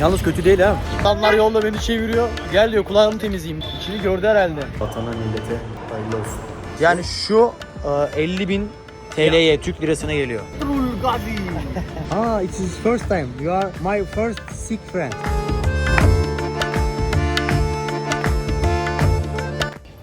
Yalnız kötü değil ha. Adamlar yolda beni çeviriyor. Gel diyor kulağımı temizleyeyim. İçini gördü herhalde. Vatana millete hayırlı olsun. Yani şu e, 50 bin TL'ye Türk lirasına geliyor. ah, it's his first time. You are my first sick friend.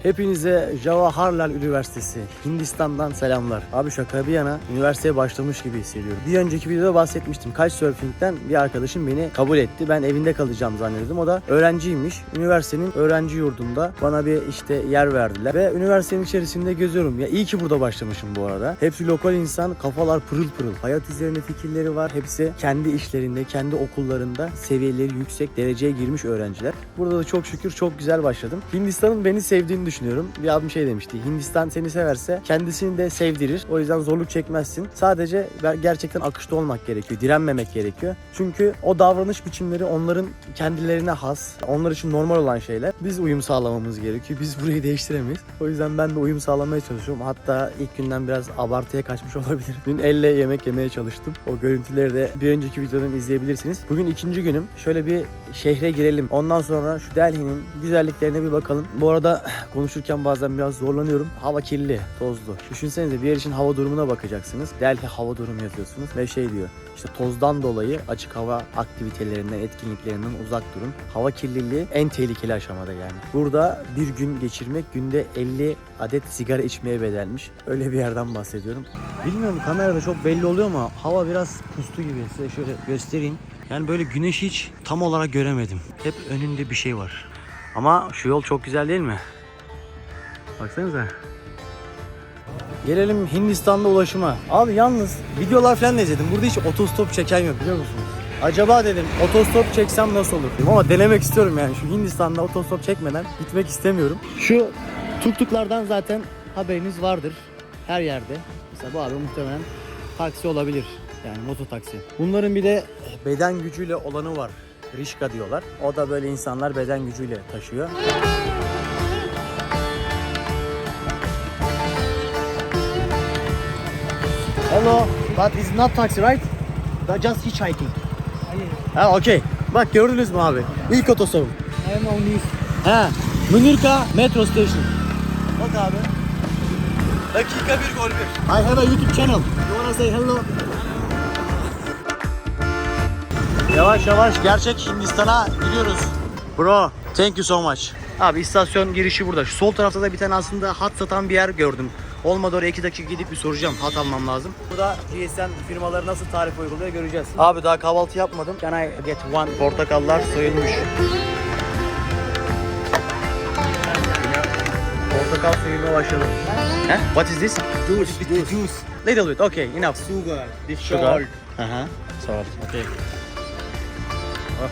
Hepinize Jawaharlal Üniversitesi Hindistan'dan selamlar. Abi şaka bir yana üniversiteye başlamış gibi hissediyorum. Bir önceki videoda bahsetmiştim. Kaç surfing'den bir arkadaşım beni kabul etti. Ben evinde kalacağım zannediyordum. O da öğrenciymiş. Üniversitenin öğrenci yurdunda bana bir işte yer verdiler. Ve üniversitenin içerisinde geziyorum. Ya iyi ki burada başlamışım bu arada. Hepsi lokal insan. Kafalar pırıl pırıl. Hayat üzerine fikirleri var. Hepsi kendi işlerinde, kendi okullarında seviyeleri yüksek dereceye girmiş öğrenciler. Burada da çok şükür çok güzel başladım. Hindistan'ın beni sevdiğini. Bir abim şey demişti. Hindistan seni severse kendisini de sevdirir. O yüzden zorluk çekmezsin. Sadece gerçekten akışta olmak gerekiyor. Direnmemek gerekiyor. Çünkü o davranış biçimleri onların kendilerine has. Onlar için normal olan şeyler. Biz uyum sağlamamız gerekiyor. Biz burayı değiştiremeyiz. O yüzden ben de uyum sağlamaya çalışıyorum. Hatta ilk günden biraz abartıya kaçmış olabilir. Dün elle yemek yemeye çalıştım. O görüntüleri de bir önceki videodan izleyebilirsiniz. Bugün ikinci günüm. Şöyle bir şehre girelim. Ondan sonra şu Delhi'nin güzelliklerine bir bakalım. Bu arada konuşurken bazen biraz zorlanıyorum. Hava kirli, tozlu. Düşünsenize bir yer için hava durumuna bakacaksınız. Delhi hava durumu yazıyorsunuz ve şey diyor. İşte tozdan dolayı açık hava aktivitelerinden, etkinliklerinden uzak durun. Hava kirliliği en tehlikeli aşamada yani. Burada bir gün geçirmek günde 50 adet sigara içmeye bedelmiş. Öyle bir yerden bahsediyorum. Bilmiyorum kamerada çok belli oluyor ama hava biraz pustu gibi. Size şöyle göstereyim. Yani böyle güneşi hiç tam olarak göremedim. Hep önünde bir şey var. Ama şu yol çok güzel değil mi? Baksanıza. Gelelim Hindistan'da ulaşıma. Abi yalnız videolar falan da izledim. Burada hiç otostop çeken yok biliyor musunuz? Acaba dedim otostop çeksem nasıl olur? Ama denemek istiyorum yani. Şu Hindistan'da otostop çekmeden gitmek istemiyorum. Şu tuktuklardan zaten haberiniz vardır. Her yerde. Mesela bu abi muhtemelen taksi olabilir. Yani moto taksi. Bunların bir de beden gücüyle olanı var. Rişka diyorlar. O da böyle insanlar beden gücüyle taşıyor. Hello, but it's not taxi right? But just hitchhiking. Ha okey. Bak gördünüz mü abi? İlk otostop. I am on this. Ha, Münirka Metro Station. Bak abi. Dakika bir gol bir. I have a YouTube channel. You wanna say hello? Yavaş yavaş gerçek Hindistan'a gidiyoruz. Bro, thank you so much. Abi istasyon girişi burada. Şu sol tarafta da bir tane aslında hat satan bir yer gördüm. Olmadı oraya 2 dakika gidip bir soracağım. Hat almam lazım. Burada GSM firmaları nasıl tarif uyguluyor göreceğiz. Abi daha kahvaltı yapmadım. Can I get one? Portakallar soyulmuş. Portakal suyuna başladım. He? What is this? Juice, juice. juice. Little bit. Okay, enough. Sugar. This Sugar. salt. Aha. Salt. Okay. Ah.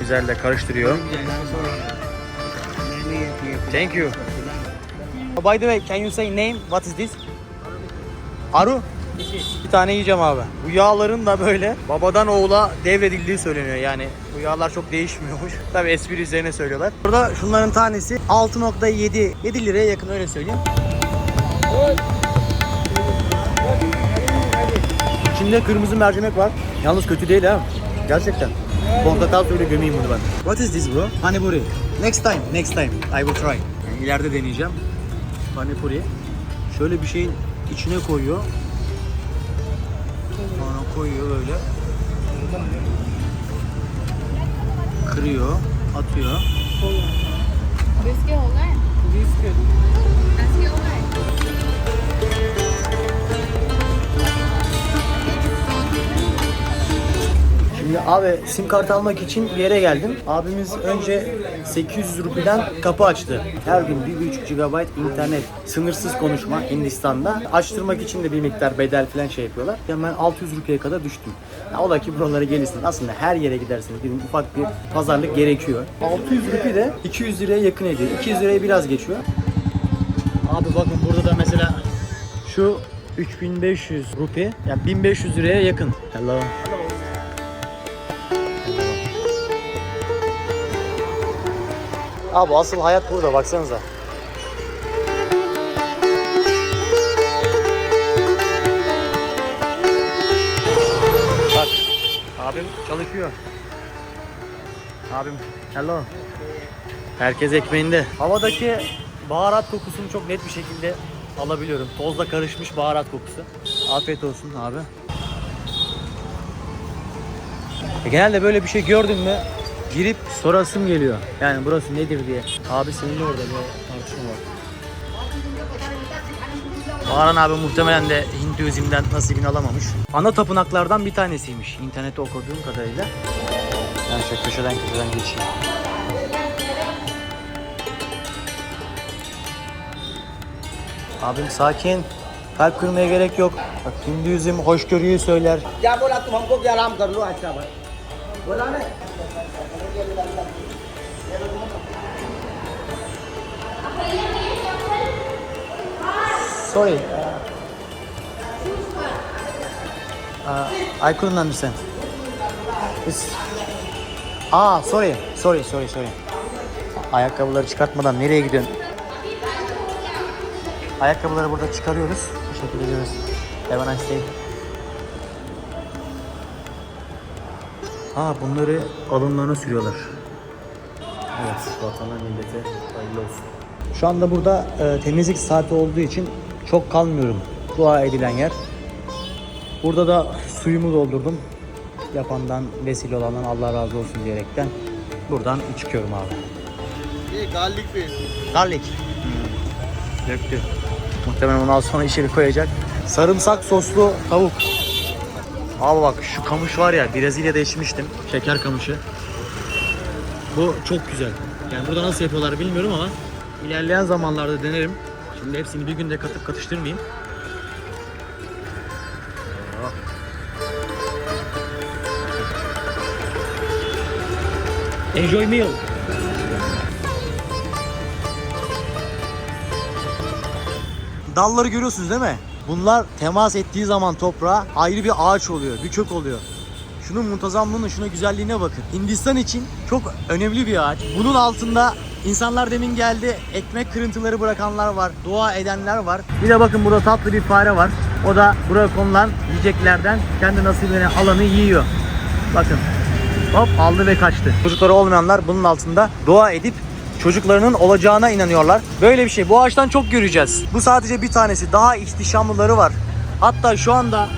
Güzel de karıştırıyor. Thank you. Oh, by the way, can you say name? What is this? Aru. Bir tane yiyeceğim abi. Bu yağların da böyle babadan oğula devredildiği söyleniyor. Yani bu yağlar çok değişmiyormuş. Tabi espri üzerine söylüyorlar. Burada şunların tanesi 6.7 7 liraya yakın öyle söyleyeyim. İçinde kırmızı mercimek var. Yalnız kötü değil ha. Gerçekten. Portakal suyuyla gömeyim bunu ben. What is this bro? Panipuri. Next time, next time I will try. Yani ileride deneyeceğim. Panipuri. Şöyle bir şeyin içine koyuyor. Sonra koyuyor böyle. Kırıyor, atıyor. Biscuit olay. Biscuit. Biscuit olay. Şimdi abi sim kart almak için bir yere geldim. Abimiz önce 800 rupiden kapı açtı. Her gün 1.5 GB internet, sınırsız konuşma Hindistan'da. Açtırmak için de bir miktar bedel falan şey yapıyorlar. Ya ben 600 rupiye kadar düştüm. Ya o da ki buralara gelirsin. Aslında her yere gidersiniz. Bir ufak bir pazarlık gerekiyor. 600 rupi de 200 liraya yakın ediyor. 200 liraya biraz geçiyor. Abi bakın burada da mesela şu 3500 rupi yani 1500 liraya yakın. Hello. Abi asıl hayat burada baksanıza. Abim çalışıyor. Abim hello. Herkes ekmeğinde. Havadaki baharat kokusunu çok net bir şekilde alabiliyorum. Tozla karışmış baharat kokusu. Afiyet olsun abi. E, genelde böyle bir şey gördün mü girip sorasım geliyor. Yani burası nedir diye. Abi senin de orada bir tartışma var. Baran abi muhtemelen de Hinduizm'den nasibini alamamış. Ana tapınaklardan bir tanesiymiş. İnternette okuduğum kadarıyla. Ben şöyle köşeden köşeden geçeyim. Abim sakin. Kalp kırmaya gerek yok. Bak Hinduizm hoşgörüyü söyler. Ya bola tum hamko kya ram kar lo acha bhai. Bola ne? Sorry. Uh, I couldn't understand. It's... Aa, sorry. Sorry, sorry, sorry. Ayakkabıları çıkartmadan nereye gidiyorsun? Ayakkabıları burada çıkarıyoruz. Teşekkür ediyoruz. Have a nice day. Ha bunları alınlarına sürüyorlar. Evet vatana millete hayırlı olsun. Şu anda burada e, temizlik saati olduğu için çok kalmıyorum. Dua edilen yer. Burada da suyumu doldurdum. Yapandan, vesile olandan Allah razı olsun diyerekten buradan çıkıyorum abi. Bir garlic bir. Garlic. Hmm. Döktü. Muhtemelen ondan sonra içeri koyacak. Sarımsak soslu tavuk. Abi bak şu kamış var ya Brezilya'da içmiştim. Şeker kamışı. Bu çok güzel. Yani burada nasıl yapıyorlar bilmiyorum ama ilerleyen zamanlarda denerim. Şimdi hepsini bir günde katıp katıştırmayayım. Enjoy meal. Dalları görüyorsunuz değil mi? Bunlar temas ettiği zaman toprağa ayrı bir ağaç oluyor, bir kök oluyor. Şunun muntazamlığına, şuna güzelliğine bakın. Hindistan için çok önemli bir ağaç. Bunun altında insanlar demin geldi, ekmek kırıntıları bırakanlar var, dua edenler var. Bir de bakın burada tatlı bir fare var. O da buraya konulan yiyeceklerden kendi nasibine alanı yiyor. Bakın. Hop aldı ve kaçtı. Çocukları olmayanlar bunun altında dua edip çocuklarının olacağına inanıyorlar. Böyle bir şey. Bu ağaçtan çok göreceğiz. Bu sadece bir tanesi. Daha ihtişamlıları var. Hatta şu anda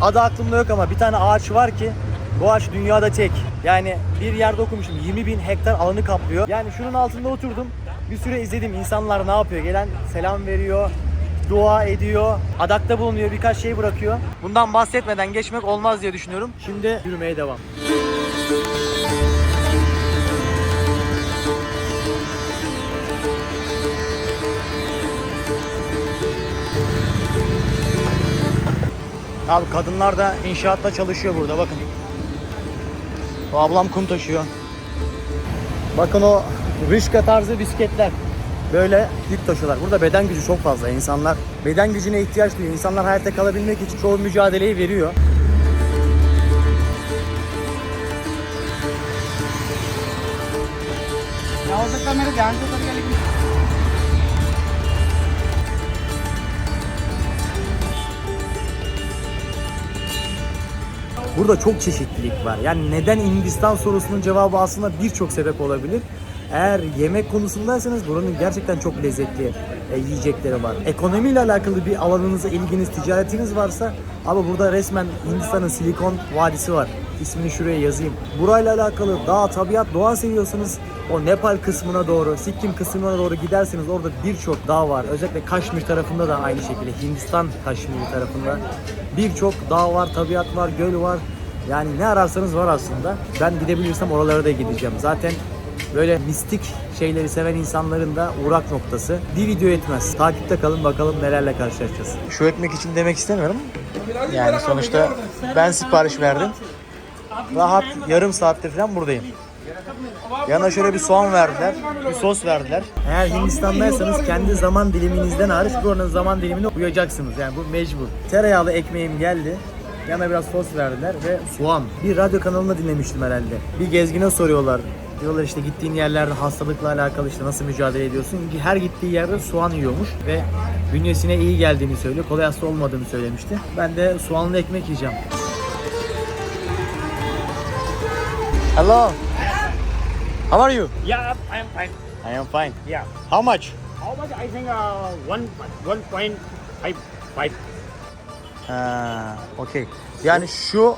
adı aklımda yok ama bir tane ağaç var ki bu ağaç dünyada tek. Yani bir yerde okumuşum 20 bin hektar alanı kaplıyor. Yani şunun altında oturdum. Bir süre izledim insanlar ne yapıyor. Gelen selam veriyor, dua ediyor, adakta bulunuyor, birkaç şey bırakıyor. Bundan bahsetmeden geçmek olmaz diye düşünüyorum. Şimdi yürümeye devam. Abi kadınlar da inşaatta çalışıyor burada bakın. O ablam kum taşıyor. Bakın o rışka tarzı bisikletler. Böyle yük taşıyorlar. Burada beden gücü çok fazla. İnsanlar beden gücüne ihtiyaç duyuyor. İnsanlar hayatta kalabilmek için çoğu mücadeleyi veriyor. Ya orada kamera geldi. Burada çok çeşitlilik var. Yani neden Hindistan sorusunun cevabı aslında birçok sebep olabilir. Eğer yemek konusundaysanız buranın gerçekten çok lezzetli e, yiyecekleri var. Ekonomiyle alakalı bir alanınıza ilginiz, ticaretiniz varsa abi burada resmen Hindistan'ın Silikon Vadisi var. İsmini şuraya yazayım. Burayla alakalı dağ, tabiat, doğa seviyorsanız o Nepal kısmına doğru, Sikkim kısmına doğru giderseniz orada birçok dağ var. Özellikle Kaşmir tarafında da aynı şekilde Hindistan Kaşmiri tarafında birçok dağ var, tabiat var, göl var. Yani ne ararsanız var aslında. Ben gidebilirsem oralara da gideceğim. Zaten böyle mistik şeyleri seven insanların da uğrak noktası. Bir video yetmez. Takipte kalın bakalım nelerle karşılaşacağız. Şu ekmek için demek istemiyorum. Yani sonuçta ben sipariş verdim. Rahat yarım saattir falan buradayım. Yanına şöyle bir soğan verdiler, bir sos verdiler. Eğer Hindistan'daysanız kendi zaman diliminizden hariç buranın zaman dilimine uyacaksınız. Yani bu mecbur. Tereyağlı ekmeğim geldi. Yanına biraz sos verdiler ve soğan. Bir radyo kanalında dinlemiştim herhalde. Bir gezgine soruyorlar. Diyorlar işte gittiğin yerlerde hastalıkla alakalı işte nasıl mücadele ediyorsun? Her gittiği yerde soğan yiyormuş ve bünyesine iyi geldiğini söylüyor. Kolay hasta olmadığını söylemişti. Ben de soğanlı ekmek yiyeceğim. Hello. How are you? Yeah, I'm fine. I am fine. Yeah. How much? How much? I think uh, one one point five five. Ha, okey. Yani şu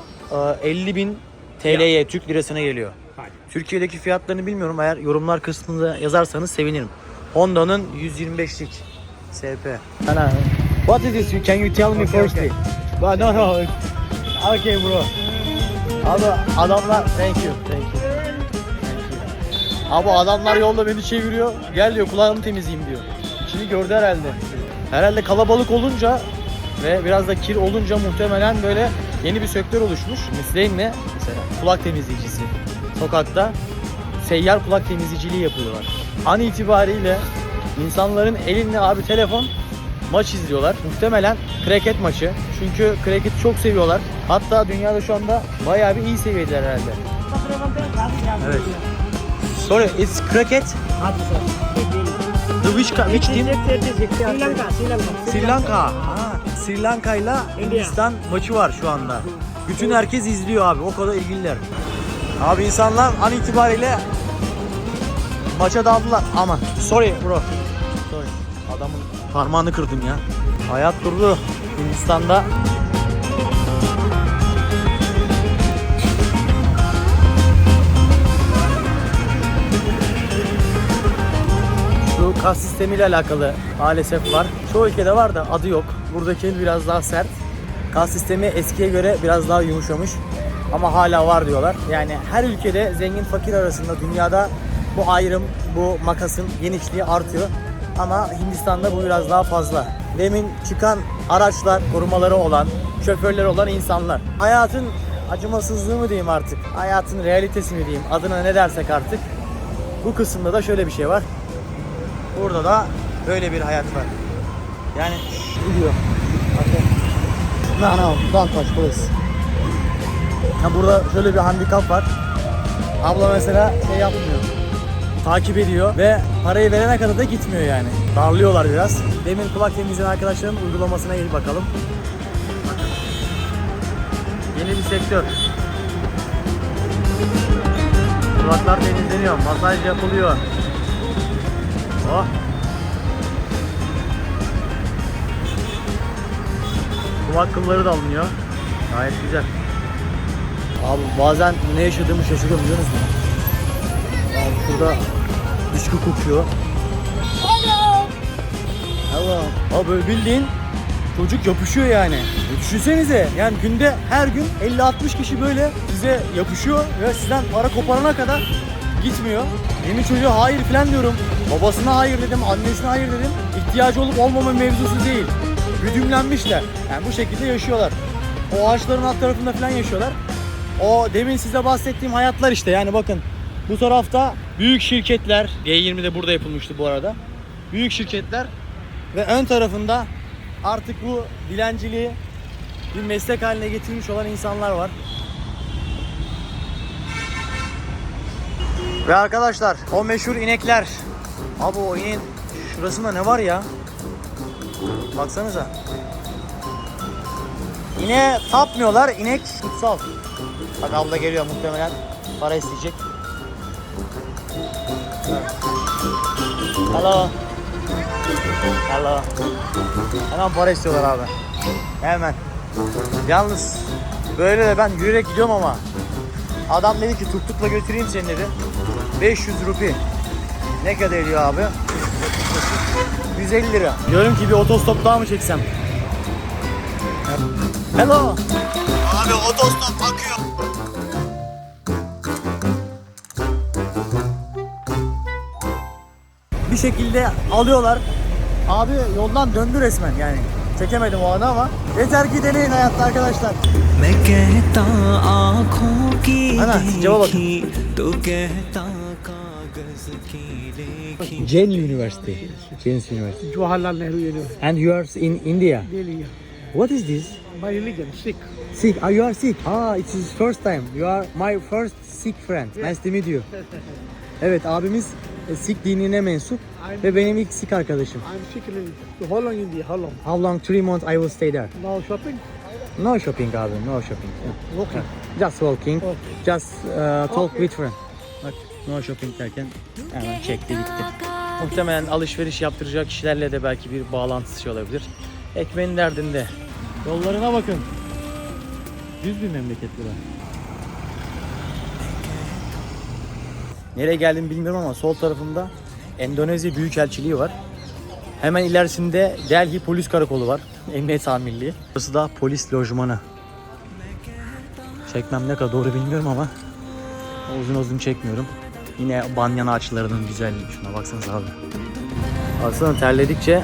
e, 50 bin TL'ye Türk lirasına geliyor. Fine. Türkiye'deki fiyatlarını bilmiyorum. Eğer yorumlar kısmında yazarsanız sevinirim. Honda'nın 125'lik SP. Ana, what is this? Can you tell me firstly? But no no. Okay bro. Abi adamlar thank you. Abi adamlar yolda beni çeviriyor. Gel diyor kulağımı temizleyeyim diyor. Şimdi gördü herhalde. Herhalde kalabalık olunca ve biraz da kir olunca muhtemelen böyle yeni bir sektör oluşmuş. Mesleğin ne? Mesela kulak temizleyicisi. Sokakta seyyar kulak temizleyiciliği yapıyorlar. An itibariyle insanların elinde abi telefon maç izliyorlar. Muhtemelen kreket maçı. Çünkü kreketi çok seviyorlar. Hatta dünyada şu anda bayağı bir iyi seviyedeler herhalde. Evet. Sorry, it's cricket. The which, which team? Sri Lanka, Sri Lanka. Sri Lanka. Ha, Sri Lanka ile Hindistan maçı var şu anda. Bütün herkes izliyor abi. O kadar ilgililer. Abi insanlar an itibariyle maça daldılar. Aman. Sorry bro. Sorry. Adamın parmağını kırdım ya. Hayat durdu Hindistan'da. Kas sistemiyle alakalı maalesef var. Çoğu ülkede var da adı yok. Buradaki biraz daha sert. Kas sistemi eskiye göre biraz daha yumuşamış. Ama hala var diyorlar. Yani her ülkede zengin fakir arasında dünyada bu ayrım, bu makasın genişliği artıyor. Ama Hindistan'da bu biraz daha fazla. Demin çıkan araçlar, korumaları olan, şoförleri olan insanlar. Hayatın acımasızlığı mı diyeyim artık, hayatın realitesi mi diyeyim, adına ne dersek artık. Bu kısımda da şöyle bir şey var. Burada da böyle bir hayat var. Yani gidiyor. No no, don't touch please. Ha burada şöyle bir handikap var. Abla mesela şey yapmıyor. Takip ediyor ve parayı verene kadar da gitmiyor yani. Darlıyorlar biraz. Demin kulak temizleyen arkadaşların uygulamasına gelip bakalım. Yeni bir sektör. Kulaklar temizleniyor, masaj yapılıyor. Oh. Kulak da alınıyor. Gayet güzel. Abi bazen ne yaşadığımı şaşırıyorum biliyor musun? Abi şurada dışkı kokuyor. Hello. Abi böyle bildiğin çocuk yapışıyor yani. E düşünsenize yani günde her gün 50-60 kişi böyle size yapışıyor ve sizden para koparana kadar gitmiyor. Yeni çocuğa hayır falan diyorum. Babasına hayır dedim, annesine hayır dedim. İhtiyacı olup olmama mevzusu değil. Güdümlenmişler. Yani bu şekilde yaşıyorlar. O ağaçların alt tarafında falan yaşıyorlar. O demin size bahsettiğim hayatlar işte yani bakın. Bu tarafta büyük şirketler, G20 de burada yapılmıştı bu arada. Büyük şirketler ve ön tarafında artık bu dilenciliği bir meslek haline getirmiş olan insanlar var. Ve arkadaşlar o meşhur inekler. Abi o ineğin şurasında ne var ya? Baksanıza. İneğe tapmıyorlar. İnek kutsal. Bak abla geliyor muhtemelen. Para isteyecek. Hello. Hello. Hemen para istiyorlar abi. Hemen. Yalnız böyle de ben yürüyerek gidiyorum ama adam dedi ki tuk tukla götüreyim seni dedi. 500 rupi. Ne kadar ediyor abi? 150 lira. Diyorum ki bir otostop daha mı çeksem? Hello. Abi otostop akıyor. Bir şekilde alıyorlar. Abi yoldan döndü resmen yani. Çekemedim o anı ama. Yeter ki deneyin hayatta arkadaşlar. Ana cevaba bakın. Jain University. Jain University. Jawaharlal Nehru University, And you are in India. Delhi. What is this? My religion, Sikh. Sikh. Ah, you are Sikh. Ah, it's his first time. You are my first Sikh friend. Nice to meet you. Evet abimiz e, Sikh dinine mensup ve benim ilk Sikh arkadaşım. I'm Sikh religion. So how long in India? How long? How long? Three months I will stay there. Now shopping? No shopping abi, no shopping. Okay. Just walking, Okay. just uh, talk Okay. with friend. No shopping derken hemen çekti gitti. Muhtemelen alışveriş yaptıracak kişilerle de belki bir bağlantısı olabilir. Ekmeğin derdinde. Yollarına bakın. Düz bir memleket bura. Nereye geldim bilmiyorum ama sol tarafımda Endonezya Büyükelçiliği var. Hemen ilerisinde Delhi Polis Karakolu var. Emniyet Amirliği. Burası da polis lojmanı. Çekmem ne kadar doğru bilmiyorum ama uzun uzun çekmiyorum. Yine banyan ağaçlarının güzelliği. Şuna baksanıza abi. Aslında terledikçe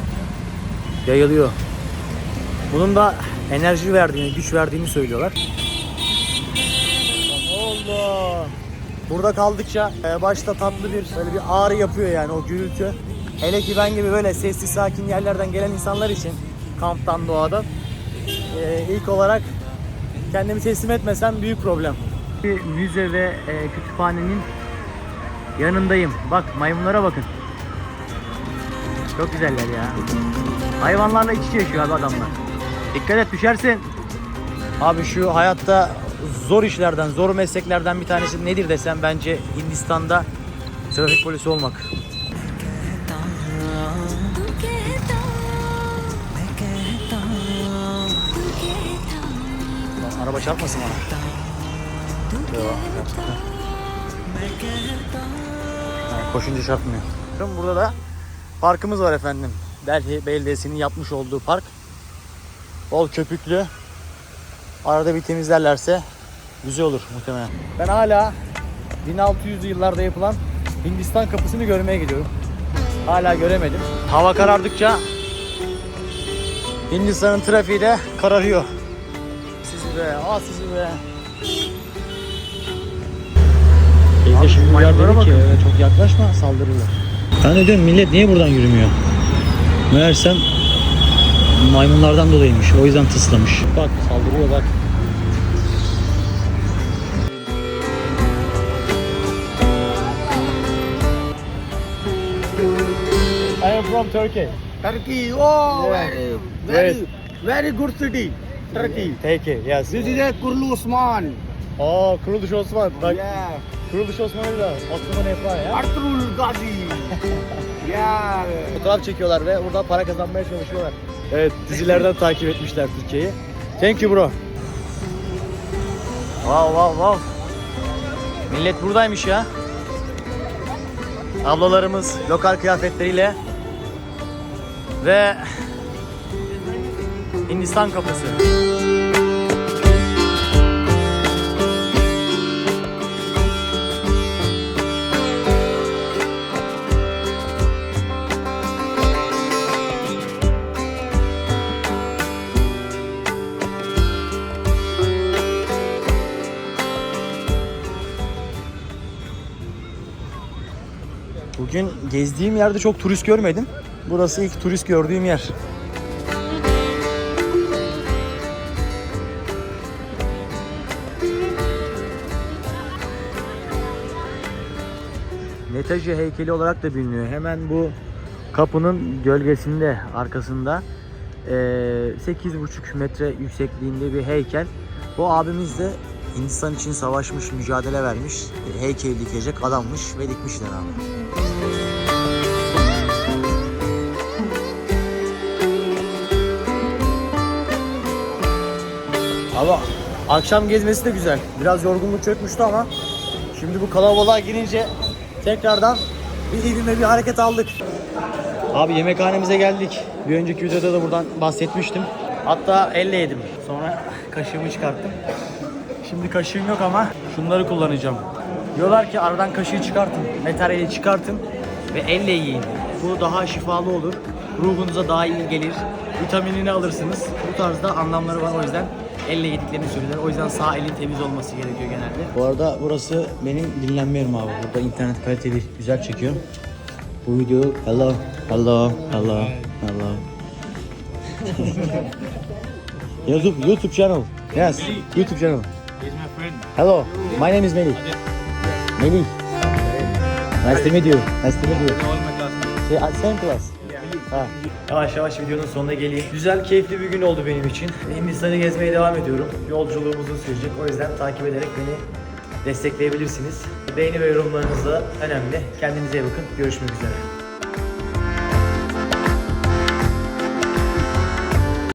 yayılıyor. Bunun da enerji verdiğini, güç verdiğini söylüyorlar. Allah! Burada kaldıkça e, başta tatlı bir böyle bir ağrı yapıyor yani o gürültü. Hele ki ben gibi böyle sessiz sakin yerlerden gelen insanlar için kamptan doğadan e, ilk olarak kendimi teslim etmesem büyük problem. Bir müze ve e, kütüphanenin yanındayım. Bak maymunlara bakın. Çok güzeller ya. Hayvanlarla iç içe yaşıyor abi adamlar. Dikkat et düşersin. Abi şu hayatta zor işlerden, zor mesleklerden bir tanesi nedir desem bence Hindistan'da trafik polisi olmak. Araba çarpmasın bana. Yok, Ha, koşunca çarpmıyor. Burada da parkımız var efendim. Delhi Belediyesi'nin yapmış olduğu park. Bol köpüklü. Arada bir temizlerlerse güzel olur muhtemelen. Ben hala 1600'lü yıllarda yapılan Hindistan kapısını görmeye gidiyorum. Hala göremedim. Hava karardıkça Hindistan'ın trafiği de kararıyor. Sizi be, aa sizi be. Teyze şimdi uyar dedi ki "Evet, çok yaklaşma saldırırlar. Ben de diyorum millet niye buradan yürümüyor? Meğersem maymunlardan dolayıymış. O yüzden tıslamış. Bak saldırıyor bak. I am from Turkey. Turkey. Oh, Yeah. very, Very- very, very good city. Turkey. Turkey, yes. This is a Kurlu Osman. Aa, Kuruluş Osman. Bak, Yeah. Kuruluş Osman'ı da Osman Efa ya. Artrul Gazi. yeah. Fotoğraf çekiyorlar ve burada para kazanmaya çalışıyorlar. Evet, dizilerden takip etmişler Türkiye'yi. Thank you bro. Wow wow wow. Millet buradaymış ya. Ablalarımız lokal kıyafetleriyle ve Hindistan kapısı. Bugün gezdiğim yerde çok turist görmedim. Burası ilk turist gördüğüm yer. Netaji heykeli olarak da biliniyor. Hemen bu kapının gölgesinde, arkasında eee, 8,5 metre yüksekliğinde bir heykel. Bu abimiz de Hindistan için savaşmış, mücadele vermiş, heykeli dikecek adammış ve dikmişler abi. Ama akşam gezmesi de güzel. Biraz yorgunluk çökmüştü ama şimdi bu kalabalığa girince tekrardan bir ivme bir hareket aldık. Abi yemekhanemize geldik. Bir önceki videoda da buradan bahsetmiştim. Hatta elle yedim. Sonra kaşığımı çıkarttım. Şimdi kaşığım yok ama şunları kullanacağım. Diyorlar ki aradan kaşığı çıkartın, materyali çıkartın ve elle yiyin. Bu daha şifalı olur. Ruhunuza daha iyi gelir. Vitaminini alırsınız. Bu tarzda anlamları var o yüzden elle yediklerini söylüyorlar. O yüzden sağ elin temiz olması gerekiyor genelde. Bu arada burası benim dinlenme yerim abi. Burada internet kaliteli güzel çekiyor. Bu video hello hello hello hello. YouTube YouTube channel. Yes, YouTube channel. He's my friend. Hello, my name is Melih. Melih. Nice to meet you. Nice to meet you. All my classmates. Uh, same class. Ha. Yavaş yavaş videonun sonuna geleyim. Güzel, keyifli bir gün oldu benim için. Hindistan'ı gezmeye devam ediyorum. Yolculuğumuz sürecek. O yüzden takip ederek beni destekleyebilirsiniz. Beğeni ve yorumlarınız da önemli. Kendinize iyi bakın. Görüşmek üzere.